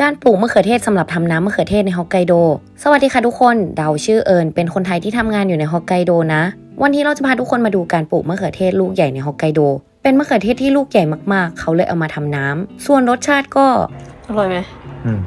การปลูกมะเขือเทศสำหรับทำน้ำมะเขือเทศในฮอกไกโด สวัสดีค่ะทุกคน เดาชื่อเอิญเป็นคนไทยที่ทำงานอยู่ในฮอกไกโดนะ วันนี้เราจะพาทุกคนมาดูการปลูกมะเขือเทศลูกใหญ่ในฮอกไกโด เป็นมะเขือเทศที่ลูกใหญ่มากๆ เขาเลยเอามาทำน้ำ ส่วนรสชาติก็ อร่อยไหมอืม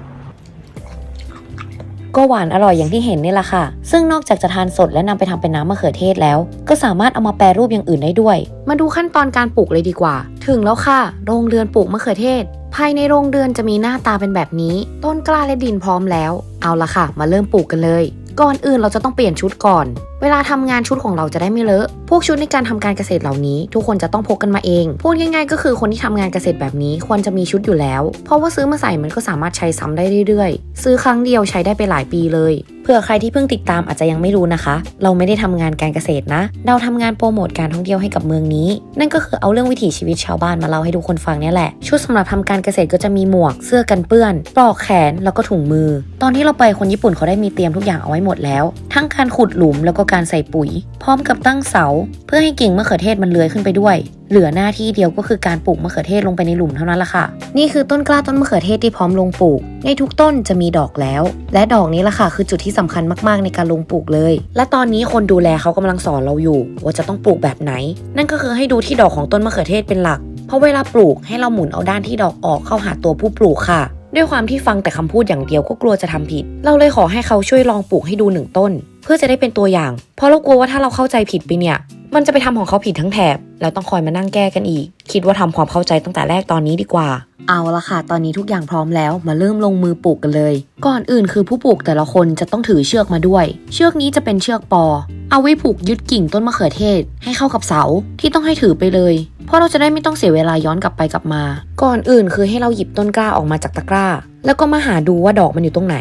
ก็หวานอร่อยอย่างที่เห็นนี่แหละค่ะ ซึ่งนอกจากจะทานสดและนำไปทำเป็นน้ำมะเขือเทศแล้ว ก็สามารถเอามาแปรรูปอย่างอื่นได้ด้วย มาดูขั้นตอนการปลูกเลยดีกว่า ถึงแล้วค่ะ โรงเรือนปลูกมะเขือเทศ ภายในโรงเรือนจะมีหน้าตาเป็นแบบนี้ ต้นกล้าและดินพร้อมแล้ว เอาละค่ะ มาเริ่มปลูกกันเลย ก่อนอื่นเราจะต้องเปลี่ยนชุดก่อน เวลาทำงานชุดของเราจะได้ไม่เลอะ พวกชุดในการทำการเกษตรเหล่านี้ ทุกคนจะต้องพกกันมาเอง พูดง่ายๆ ก็คือคนที่ทำงานเกษตรแบบนี้ควรจะมีชุดอยู่แล้ว เพราะว่าซื้อมาใส่มันก็สามารถใช้ซ้ำได้เรื่อยๆ ซื้อครั้งเดียวใช้ได้ไปหลายปีเลยเผื่อใครที่เพิ่งติดตามอาจจะยังไม่รู้นะคะ เราไม่ได้ทำงานการเกษตรนะ เราทำงานโปรโมทการท่องเที่ยวให้กับเมืองนี้ นั่นก็คือเอาเรื่องวิถีชีวิตชาวบ้านมาเล่าให้ทุกคนฟังเนี่ยแหละ ชุดสำหรับทำการเกษตรก็จะมีหมวก เสื้อกันเปื้อน ปลอกแขน แล้วก็ถุงมือ ตอนที่เราไปคนญี่ปุ่นเขาได้มีเตรียมทุกอย่างเอาไว้หมดแล้ว ทั้งการขุดหลุมแล้วก็การใส่ปุ๋ย พร้อมกับตั้งเสา เพื่อให้กิ่งมะเขือเทศมันเลื้อยขึ้นไปด้วย เหลือหน้าที่เดียวก็คือการปลูกมะเขือเทศลงไปในหลุมเท่านั้นละค่ะ นี่คือต้นกล้าต้นมะเขือเทศที่พร้อมลงปลูก ในทุกต้นจะมีดอกแล้ว และดอกนี้ละค่ะคือจุดที่สำคัญมากๆในการลงปลูกเลย และตอนนี้คนดูแลเขากำลังสอนเราอยู่ ว่าจะต้องปลูกแบบไหน นั่นก็คือให้ดูที่ดอกของต้นมะเขือเทศเป็นหลัก เพราะเวลาปลูกให้เราหมุนเอาด้านที่ดอกออกเข้าหาตัวผู้ปลูกค่ะด้วยความที่ฟังแต่คำพูดอย่างเดียวก็กลัวจะทำผิด เราเลยขอให้เขาช่วยลองปลูกให้ดูหนึ่งต้น เพื่อจะได้เป็นตัวอย่าง เพราะเรากลัวว่าถ้าเราเข้าใจผิดไปเนี่ย มันจะไปทำของเขาผิดทั้งแถบ แล้วต้องคอยมานั่งแก้กันอีก คิดว่าทำความเข้าใจตั้งแต่แรกตอนนี้ดีกว่า เอาละค่ะ ตอนนี้ทุกอย่างพร้อมแล้วมาเริ่มลงมือปลูกกันเลย ก่อนอื่นคือผู้ปลูกแต่ละคนจะต้องถือเชือกมาด้วย เชือกนี้จะเป็นเชือกปอ เอาไว้ผูกยึดกิ่งต้นมะเขือเทศ ให้เข้ากับเสาที่ต้องให้ถือไปเลยเพราะเราจะได้ไม่ต้องเสียเวลาย้อนกลับไปกลับมา ก่อนอื่นคือให้เราหยิบต้นกล้าออกมาจากตะกร้า แล้วก็มาหาดูว่าดอกมันอยู่ตรงไหน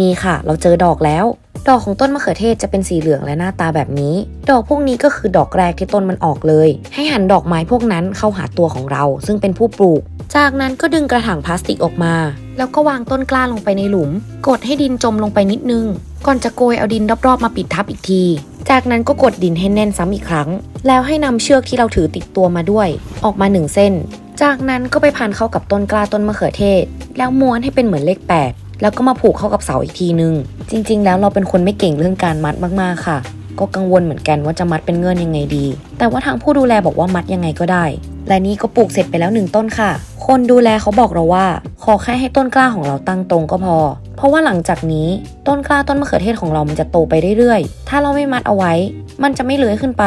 นี่ค่ะ เราเจอดอกแล้ว ดอกของต้นมะเขือเทศจะเป็นสีเหลืองและหน้าตาแบบนี้ ดอกพวกนี้ก็คือดอกแรกที่ต้นมันออกเลย ให้หันดอกไม้พวกนั้นเข้าหาตัวของเรา ซึ่งเป็นผู้ปลูก จากนั้นก็ดึงกระถางพลาสติกออกมา แล้วก็วางต้นกล้าลงไปในหลุม กดให้ดินจมลงไปนิดนึง ก่อนจะโกยเอาดินรอบๆมาปิดทับอีกที จากนั้นก็กดดินให้แน่นซ้ำอีกครั้ง แล้วให้นำเชือกที่เราถือติดตัวมาด้วย ออกมาหนึ่งเส้น จากนั้นก็ไปพันเข้ากับต้นกล้าต้นมะเขือเทศ แล้วม้วนให้เป็นเหมือนเลข 8 แล้วก็มาผูกเข้ากับเสาอีกทีนึง จริง ๆ แล้วเราเป็นคนไม่เก่งเรื่องการมัดมาก ๆ ค่ะ ก็กังวลเหมือนกันว่าจะมัดเป็นเงื่อนยังไงดี แต่ว่าทางผู้ดูแลบอกว่ามัดยังไงก็ได้ และนี่ก็ปลูกเสร็จไปแล้วหนึ่งต้นค่ะ คนดูแลเขาบอกเราว่า ขอแค่ให้ต้นกล้าของเราตั้งตรงก็พอ เพราะว่าหลังจากนี้ต้นกล้าต้นมะเขือเทศของเรามันจะโตไปเรื่อยๆ ถ้าเราไม่มัดเอาไว้ มันจะไม่เลื้อยขึ้นไป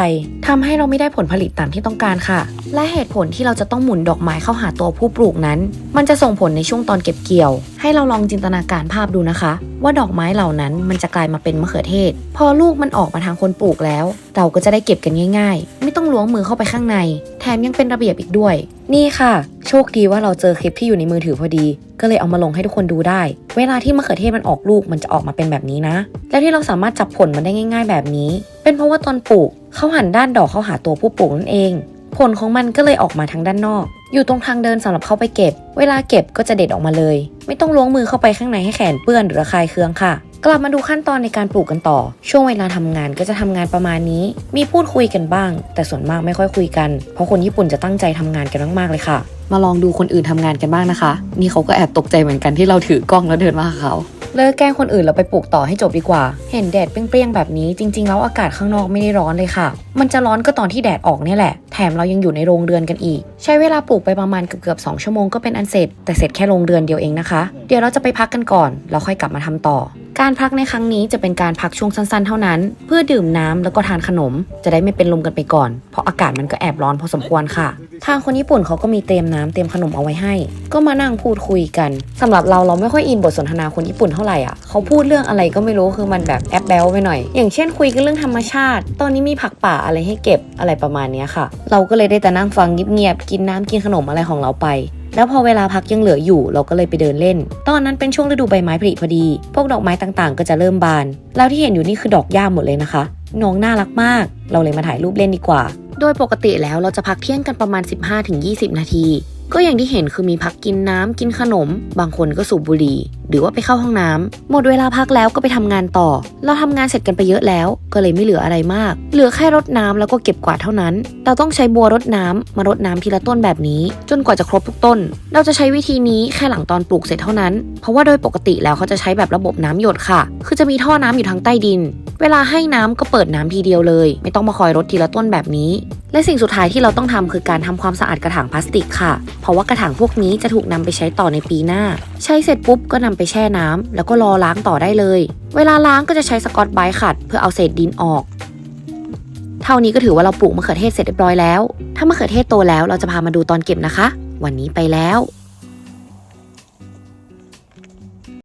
ทำให้เราไม่ได้ผลผลิตตามที่ต้องการค่ะ และเหตุผลที่เราจะต้องหมุนดอกไม้เข้าหาตัวผู้ปลูกนั้น มันจะส่งผลในช่วงตอนเก็บเกี่ยว ให้เราลองจินตนาการภาพดูนะคะ ว่าดอกไม้เหล่านั้นมันจะกลายมาเป็นมะเขือเทศ พอลูกมันออกมาทางคนปลูกแล้ว เราก็จะได้เก็บกันง่าย ๆ ไม่ต้องล้วงมือเข้าไปข้างใน แถมยังเป็นระเบียบอีกด้วย นี่ค่ะ โชคดีว่าเราเจอคลิปที่อยู่ในมือถือพอดี ก็เลยเอามาลงให้ทุกคนดูได้ เวลาที่มะเขือเทศมันออกลูกมันจะออกมาเป็นแบบนี้นะ แล้วที่เราสามารถจับผลมันได้ง่าย ๆ แบบนี้ เป็นเพราะว่าตอนปลูกเขาหันด้านดอกเข้าหาตัวผู้ปลูกนั่นเอง ผลของมันก็เลยออกมาทางด้านนอก อยู่ตรงทางเดินสำหรับเข้าไปเก็บ เวลาเก็บก็จะเด็ดออกมาเลย ไม่ต้องล้วงมือเข้าไปข้างในให้แขนเปื้อนหรือระคายเคืองค่ะกลับมาดูขั้นตอนในการปลูกกันต่อ ช่วงเวลาทำงานก็จะทำงานประมาณนี้ มีพูดคุยกันบ้าง แต่ส่วนมากไม่ค่อยคุยกัน เพราะคนญี่ปุ่นจะตั้งใจทำงานกันมากๆเลยค่ะ มาลองดูคนอื่นทำงานกันบ้างนะคะ นี่เขาก็แอบตกใจเหมือนกันที่เราถือกล้องแล้วเดินมาหาเขาเลิกแกล้งคนอื่นเราไปปลูกต่อให้จบดีกว่า เห็นแดดเปรี้ยงๆแบบนี้จริง ๆ แล้วอากาศข้างนอกไม่ได้ร้อนเลยค่ะ มันจะร้อนก็ตอนที่แดดออกเนี่ยแหละ แถมเรายังอยู่ในโรงเรือนกันอีก ใช้เวลาปลูกไปประมาณเกือบๆ2ชั่วโมงก็เป็นอันเสร็จ แต่เสร็จแค่โรงเรือนเดียวเองนะคะ เดี๋ยวเราจะไปพักกันก่อนแล้วค่อยกลับมาทำต่อ การพักในครั้งนี้จะเป็นการพักช่วงสั้นๆ เท่านั้น เพื่อดื่มน้ำแล้วก็ทานขนม จะได้ไม่เป็นลมกันไปก่อน เพราะอากาศมันก็แอบร้อนพอสมควรค่ะ ทางคนญี่ปุ่นเขาก็มีเตรียมน้ำเตรียมขนมเอาไว้ให้ ก็มานั่งพูดคุยกันสำหรับเราเราไม่ค่อยอินบทสนทนาคนญี่ปุ่นเท่าไหร่อะเขาพูดเรื่องอะไรก็ไม่รู้คือมันแบบแอบแบลไปหน่อย อย่างเช่นคุยกันเรื่องธรรมชาติ ตอนนี้มีผักป่าอะไรให้เก็บอะไรประมาณนี้ค่ะ เราก็เลยได้แต่นั่งฟังเงียบๆกินน้ำกินขนมอะไรของเราไป แล้วพอเวลาพักยังเหลืออยู่เราก็เลยไปเดินเล่น ตอนนั้นเป็นช่วงฤดูใบไม้ผลิพอดี พวกดอกไม้ต่างๆ ก็จะเริ่มบาน แล้วที่เห็นอยู่นี่คือดอกหญ้าหมดเลยนะคะ น้องน่ารักมาก เราเลยมาถ่ายรูปเล่นดีกว่า โดยปกติแล้วเราจะพักเที่ยงกันประมาณ 15-20 นาที ก็อย่างที่เห็นคือมีพักกินน้ำกินขนม บางคนก็สูบบุหรี่ หรือว่าไปเข้าห้องน้ำหมดเวลาพักแล้วก็ไปทำงานต่อ เราทำงานเสร็จกันไปเยอะแล้ว ก็เลยไม่เหลืออะไรมาก เหลือแค่รดน้ำแล้วก็เก็บกวาดเท่านั้น เราต้องใช้บัวรดน้ำมารดน้ำทีละต้นแบบนี้ จนกว่าจะครบทุกต้น เราจะใช้วิธีนี้แค่หลังตอนปลูกเสร็จเท่านั้น เพราะว่าโดยปกติแล้วเขาจะใช้แบบระบบน้ำหยดค่ะ คือจะมีท่อน้ำอยู่ทางใต้ดิน เวลาให้น้ำก็เปิดน้ำทีเดียวเลย ไม่ต้องมาคอยรดทีละต้นแบบนี้ และสิ่งสุดท้ายที่เราต้องทำคือการทำความสะอาดกระถางพลาสติกค่ะ เพราะว่ากระถางพวกนี้จะถูกนำไปใช้ต่อในปีหน้า ใช้เสร็จปุ๊บก็นำไปแช่น้ำแล้วก็รอล้างต่อได้เลย เวลาล้างก็จะใช้สกอตไบรท์ขัด เพื่อเอาเศษดินออก เท่านี้ก็ถือว่าเราปลูกมะเขือเทศเสร็จเรียบร้อยแล้ว ถ้ามะเขือเทศโตแล้วเราจะพามาดูตอนเก็บนะคะ วันนี้ไปแล้ว